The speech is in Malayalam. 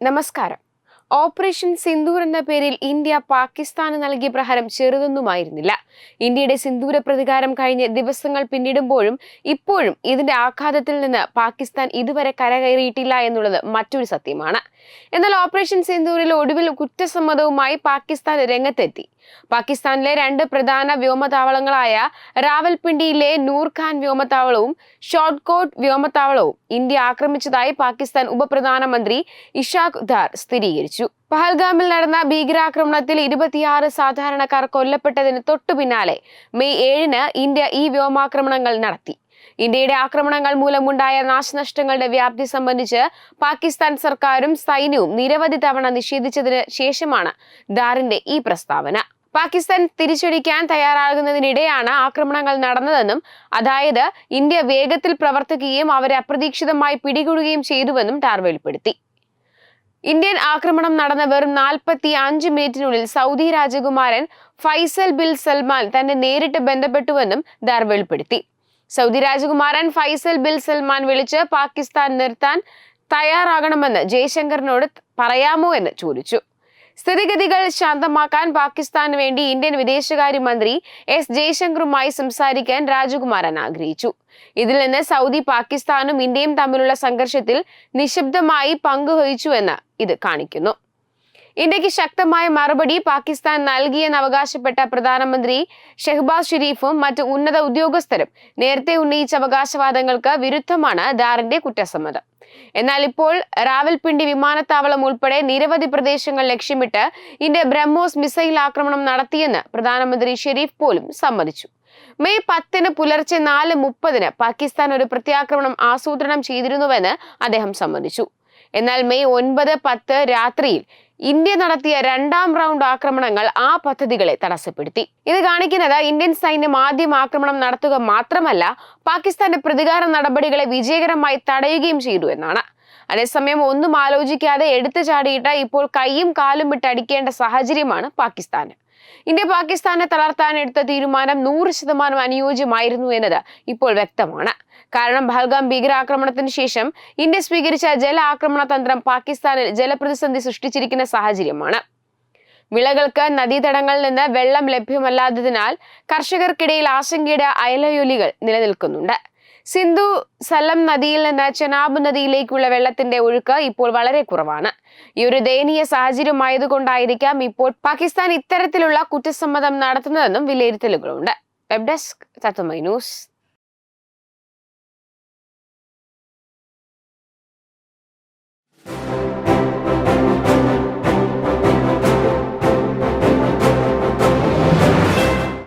നമസ്കാരം. ഓപ്പറേഷൻ സിന്ദൂർ എന്ന പേരിൽ ഇന്ത്യ പാകിസ്ഥാന് നൽകിയ പ്രഹരം ചെറുതൊന്നുമായിരുന്നില്ല. ഇന്ത്യയുടെ സിന്ദൂര പ്രതികാരം കഴിഞ്ഞ് ദിവസങ്ങൾ പിന്നിടുമ്പോഴും ഇപ്പോഴും ഇതിന്റെ ആഘാതത്തിൽ നിന്ന് പാകിസ്ഥാൻ ഇതുവരെ കരകയറിയിട്ടില്ല എന്നുള്ളത് മറ്റൊരു സത്യമാണ്. എന്നാൽ ഓപ്പറേഷൻ സിന്ദൂരിൽ ഒടുവിൽ കുറ്റസമ്മതവുമായി പാകിസ്ഥാൻ രംഗത്തെത്തി. പാകിസ്ഥാനിലെ രണ്ട് പ്രധാന വ്യോമതാവളങ്ങളായ റാവൽപിണ്ടിയിലെ നൂർഖാൻ വ്യോമതാവളവും ഷോർട്ട്കോട്ട് വ്യോമതാവളവും ഇന്ത്യ ആക്രമിച്ചതായി പാകിസ്ഥാൻ ഉപപ്രധാനമന്ത്രി ഇഷാഖ് ധാർ സ്ഥിരീകരിച്ചു. പഹൽഗാമിൽ നടന്ന ഭീകരാക്രമണത്തിൽ ഇരുപത്തിയാറ് സാധാരണക്കാർ കൊല്ലപ്പെട്ടതിന് തൊട്ടു പിന്നാലെ മെയ് ഏഴിന് ഇന്ത്യ ഈ വ്യോമാക്രമണങ്ങൾ നടത്തി. ഇന്ത്യയുടെ ആക്രമണങ്ങൾ മൂലമുണ്ടായ നാശനഷ്ടങ്ങളുടെ വ്യാപ്തി സംബന്ധിച്ച് പാകിസ്ഥാൻ സർക്കാരും സൈന്യവും നിരവധി തവണ നിഷേധിച്ചതിന് ശേഷമാണ് ദാറിന്റെ ഈ പ്രസ്താവന. പാകിസ്ഥാൻ തിരിച്ചടിക്കാൻ തയ്യാറാകുന്നതിനിടെയാണ് ആക്രമണങ്ങൾ നടന്നതെന്നും അതായത് ഇന്ത്യ വേഗത്തിൽ പ്രവർത്തിക്കുകയും അവരെ അപ്രതീക്ഷിതമായി പിടികൂടുകയും ചെയ്തുവെന്നും ടാർ വെളിപ്പെടുത്തി. ഇന്ത്യൻ ആക്രമണം നടന്ന വെറും നാൽപ്പത്തി അഞ്ച് മിനിറ്റിനുള്ളിൽ സൗദി രാജകുമാരൻ ഫൈസൽ ബിൻ സൽമാൻ തന്നെ നേരിട്ട് ബന്ധപ്പെട്ടുവെന്നും ദാർ വെളിപ്പെടുത്തി. സൗദി രാജകുമാരൻ ഫൈസൽ ബിൻ സൽമാൻ വിളിച്ച് പാകിസ്ഥാൻ നിർത്താൻ തയ്യാറാകണമെന്ന് ജയശങ്കറിനോട് പറയാമോ എന്ന് ചോദിച്ചു. സ്ഥിതിഗതികൾ ശാന്തമാക്കാൻ പാകിസ്ഥാന് വേണ്ടി ഇന്ത്യൻ വിദേശകാര്യമന്ത്രി എസ് ജയശങ്കറുമായി സംസാരിക്കാൻ രാജകുമാരൻ ആഗ്രഹിച്ചു. ഇതിൽ നിന്ന് സൗദി പാകിസ്ഥാനും ഇന്ത്യയും തമ്മിലുള്ള സംഘർഷത്തിൽ നിശബ്ദമായി പങ്കുവഹിച്ചുവെന്ന് ഇത് കാണിക്കുന്നു. ഇന്ത്യയ്ക്ക് ശക്തമായ മറുപടി പാകിസ്ഥാൻ നൽകിയെന്ന് അവകാശപ്പെട്ട പ്രധാനമന്ത്രി ഷെഹ്ബാസ് ഷെരീഫും മറ്റ് ഉന്നത ഉദ്യോഗസ്ഥരും നേരത്തെ ഉന്നയിച്ച അവകാശവാദങ്ങൾക്ക് വിരുദ്ധമാണ് ദാറിന്റെ കുറ്റസമ്മതം. എന്നാൽ ഇപ്പോൾ റാവൽപിണ്ടി വിമാനത്താവളം ഉൾപ്പെടെ നിരവധി പ്രദേശങ്ങൾ ലക്ഷ്യമിട്ട് ഇന്ത്യ ബ്രഹ്മോസ് മിസൈൽ ആക്രമണം നടത്തിയെന്ന് പ്രധാനമന്ത്രി ഷെരീഫ് പോലും സമ്മതിച്ചു. മെയ് പത്തിന് പുലർച്ചെ നാല് മുപ്പതിന് പാകിസ്ഥാൻ ഒരു പ്രത്യാക്രമണം ആസൂത്രണം ചെയ്തിരുന്നുവെന്ന് അദ്ദേഹം സമ്മതിച്ചു. എന്നാൽ മെയ് ഒൻപത് പത്ത് രാത്രിയിൽ ഇന്ത്യ നടത്തിയ രണ്ടാം റൗണ്ട് ആക്രമണങ്ങൾ ആ പദ്ധതികളെ തടസ്സപ്പെടുത്തി. ഇത് കാണിക്കുന്നത് ഇന്ത്യൻ സൈന്യം ആദ്യം ആക്രമണം നടത്തുക മാത്രമല്ല പാകിസ്ഥാന്റെ പ്രതികാര നടപടികളെ വിജയകരമായി തടയുകയും ചെയ്തു എന്നാണ്. അതേസമയം ഒന്നും ആലോചിക്കാതെ എടുത്തു ചാടിയിട്ട് ഇപ്പോൾ കൈയും കാലും വിട്ടടിക്കേണ്ട സാഹചര്യമാണ് പാകിസ്ഥാന്. ഇന്ത്യ പാകിസ്ഥാനെ തളർത്താൻ എടുത്ത തീരുമാനം നൂറ് ശതമാനം അനുയോജ്യമായിരുന്നു എന്നത് ഇപ്പോൾ വ്യക്തമാണ്. കാരണം ബഹൽഗാം ഭീകരാക്രമണത്തിന് ശേഷം ഇന്ത്യ സ്വീകരിച്ച ജല ആക്രമണ തന്ത്രം പാകിസ്ഥാനിൽ ജലപ്രതിസന്ധി സൃഷ്ടിച്ചിരിക്കുന്ന സാഹചര്യമാണ്. വിളകൾക്ക് നദീതടങ്ങളിൽ നിന്ന് വെള്ളം ലഭ്യമല്ലാത്തതിനാൽ കർഷകർക്കിടയിൽ ആശങ്കയുടെ അയലയൊലികൾ നിലനിൽക്കുന്നുണ്ട്. സിന്ധു സലം നദിയിൽ നിന്ന് ചെനാബ് നദിയിലേക്കുള്ള വെള്ളത്തിന്റെ ഒഴുക്ക് ഇപ്പോൾ വളരെ കുറവാണ്. ഈ ഒരു ദയനീയ സാഹചര്യമായതുകൊണ്ടായിരിക്കാം ഇപ്പോൾ പാകിസ്ഥാൻ ഇത്തരത്തിലുള്ള കുറ്റസമ്മതം നടത്തുന്നതെന്നും വിലയിരുത്തലുകളുണ്ട്. Web desk Tatwamayi news.